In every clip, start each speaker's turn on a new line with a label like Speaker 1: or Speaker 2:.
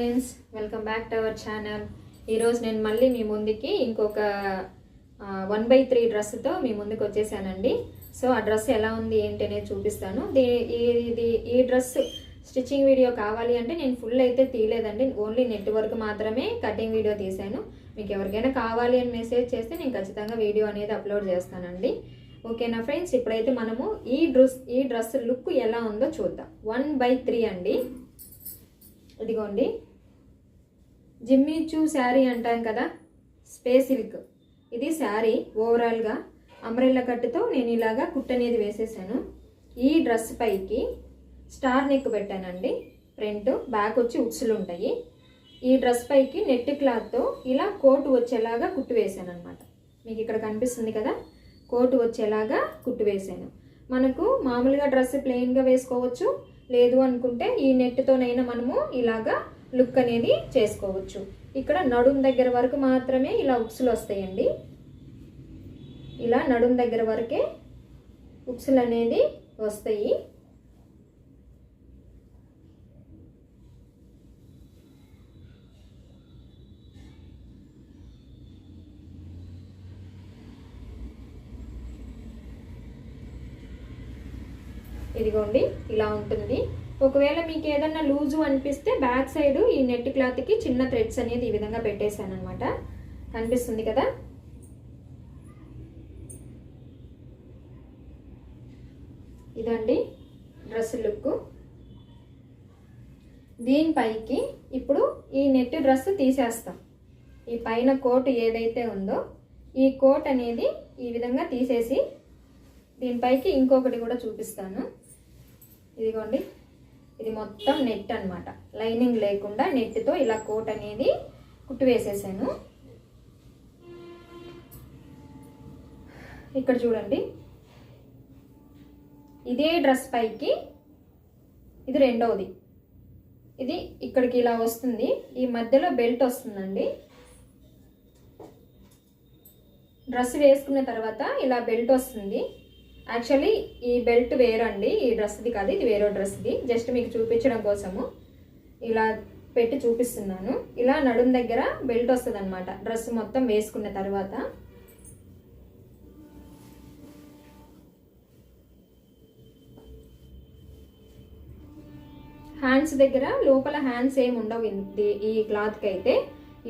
Speaker 1: Friends welcome back to our channel. ఈరోజు నేను మళ్ళీ మీ ముందుకి ఇంకొక వన్ బై త్రీ డ్రెస్తో మీ ముందుకు వచ్చేసానండి. సో ఆ డ్రెస్ ఎలా ఉంది ఏంటి అనేది చూపిస్తాను. దీ ఇది ఈ డ్రెస్ స్టిచ్చింగ్ వీడియో కావాలి అంటే నేను ఫుల్ అయితే తీయలేదండి. ఓన్లీ నెట్వర్క్ మాత్రమే కటింగ్ వీడియో తీశాను. మీకు ఎవరికైనా కావాలి అని మెసేజ్ చేస్తే నేను ఖచ్చితంగా వీడియో అనేది అప్లోడ్ చేస్తానండి. ఓకేనా ఫ్రెండ్స్? ఇప్పుడైతే మనము ఈ డ్రెస్ ఈ డ్రెస్ లుక్ ఎలా ఉందో చూద్దాం. వన్ బై త్రీ అండి. ఇదిగోండి. జిమ్మిచూ శారీ అంటాం కదా? స్పేస్ సిల్క్ ఇది శారీ ఓవరాల్గా అంబ్రెల్లా కట్టుతో నేను ఇలాగా కుట్టనేది వేసేసాను. ఈ డ్రెస్ పైకి స్టార్ నెక్ పెట్టానండి. ఫ్రంట్ బ్యాక్ వచ్చి ఉక్సులు ఉంటాయి. ఈ డ్రెస్ పైకి నెట్ క్లాత్తో ఇలా కోటు వచ్చేలాగా కుట్టు వేసాను అనమాట మీకు ఇక్కడ కనిపిస్తుంది కదా? కోటు వచ్చేలాగా కుట్టు వేసాను మనకు మామూలుగా డ్రెస్ ప్లెయిన్గా వేసుకోవచ్చు. లేదు అనుకుంటే ఈ నెట్తోనైనా మనము ఇలాగా లుక్ అనేది చేసుకోవచ్చు. ఇక్కడ నడుం దగ్గర వరకు మాత్రమే ఇలా ఉక్సులు వస్తాయండి. ఇలా నడుం దగ్గర వరకే ఉక్సులు అనేది వస్తాయి. ఇదిగోండి ఇలా ఉంటుంది. ఒకవేళ మీకు ఏదన్నా లూజు అనిపిస్తే బ్యాక్ సైడ్ ఈ నెట్ క్లాత్కి చిన్న థ్రెడ్స్ అనేది ఈ విధంగా పెట్టేశాను అనమాట కనిపిస్తుంది కదా? ఇదండి డ్రెస్ లుక్. దీనిపైకి ఇప్పుడు ఈ నెట్ డ్రెస్ తీసేస్తాం. ఈ పైన కోట్ ఏదైతే ఉందో ఈ కోట్ అనేది ఈ విధంగా తీసేసి దీనిపైకి ఇంకొకటి కూడా చూపిస్తాను. ఇదిగోండి. ఇది మొత్తం నెట్ అన్నమాట. లైనింగ్ లేకుండా నెట్తో ఇలా కోట్ అనేది కుట్టు వేసేసాను ఇక్కడ చూడండి. ఇదే డ్రెస్ పైకి ఇది రెండవది ఇది ఇక్కడికి ఇలా వస్తుంది. ఈ మధ్యలో బెల్ట్ వస్తుందండి. డ్రెస్ వేసుకున్న తర్వాత ఇలా బెల్ట్ వస్తుంది. యాక్చువల్లీ ఈ బెల్ట్ వేరండి. ఈ డ్రెస్ది కాదు ఇది వేరే డ్రెస్ది జస్ట్ మీకు చూపించడం కోసము ఇలా పెట్టి చూపిస్తున్నాను. ఇలా నడుం దగ్గర బెల్ట్ వస్తుంది అనమాట డ్రెస్ మొత్తం వేసుకున్న తర్వాత. హ్యాండ్స్ దగ్గర లోపల హ్యాండ్స్ ఏమి ఉండవు ఈ క్లాత్కి అయితే.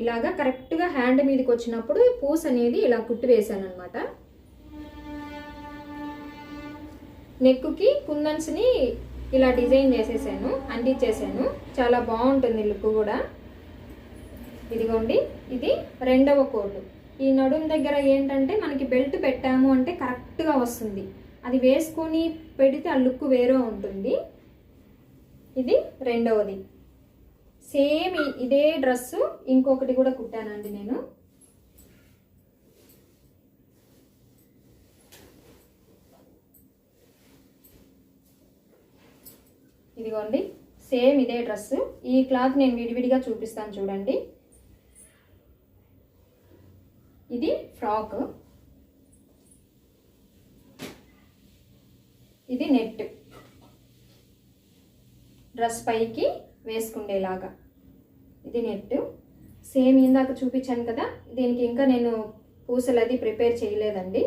Speaker 1: ఇలాగా కరెక్ట్గా హ్యాండ్ మీదకి వచ్చినప్పుడు పూస్ అనేది ఇలా కుట్టి వేసాను అనమాట నెక్కుకి కుందన్స్ని ఇలా డిజైన్ చేసేసాను అంటించేసాను చాలా బాగుంటుంది లుక్ కూడా. ఇదిగోండి ఇది రెండవ కోటు. ఈ నడుం దగ్గర ఏంటంటే మనకి బెల్ట్ పెట్టాము అంటే కరెక్ట్గా వస్తుంది. అది వేసుకొని పెడితే ఆ లుక్ వేరే ఉంటుంది. ఇది రెండవది. సేమ్ ఇదే డ్రెస్సు ఇంకొకటి కూడా కుట్టానండి నేను. ఇదిగోండి సేమ్ ఇదే డ్రెస్. ఈ క్లాత్ నేను విడివిడిగా చూపిస్తాను చూడండి. ఇది ఫ్రాక్. ఇది నెట్. డ్రెస్ పైకి వేసుకుండేలాగా. ఇది నెట్. సేమ్ ఇందాక చూపించాను కదా దీనికి ఇంకా నేను పూసలు అది ప్రిపేర్ చేయలేదండి.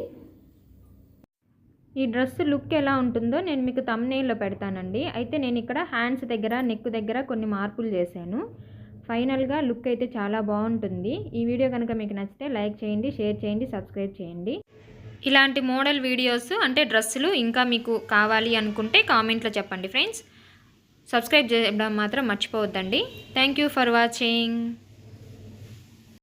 Speaker 2: ఈ డ్రెస్ లుక్ ఎలా ఉంటుందో నేను మీకు తమ్నేల్లో పెడతానండి. అయితే నేను ఇక్కడ హ్యాండ్స్ దగ్గర నెక్ దగ్గర కొన్ని మార్పులు చేశాను. ఫైనల్గా లుక్ అయితే చాలా బాగుంటుంది. ఈ వీడియో కనుక మీకు నచ్చితే లైక్ చేయండి షేర్ చేయండి సబ్స్క్రైబ్ చేయండి. ఇలాంటి మోడల్ వీడియోస్ అంటే డ్రెస్సులు ఇంకా మీకు కావాలి అనుకుంటే కామెంట్లో చెప్పండి ఫ్రెండ్స్. సబ్స్క్రైబ్ చేయడం మాత్రం మర్చిపోవద్దండి. Thank you for watching.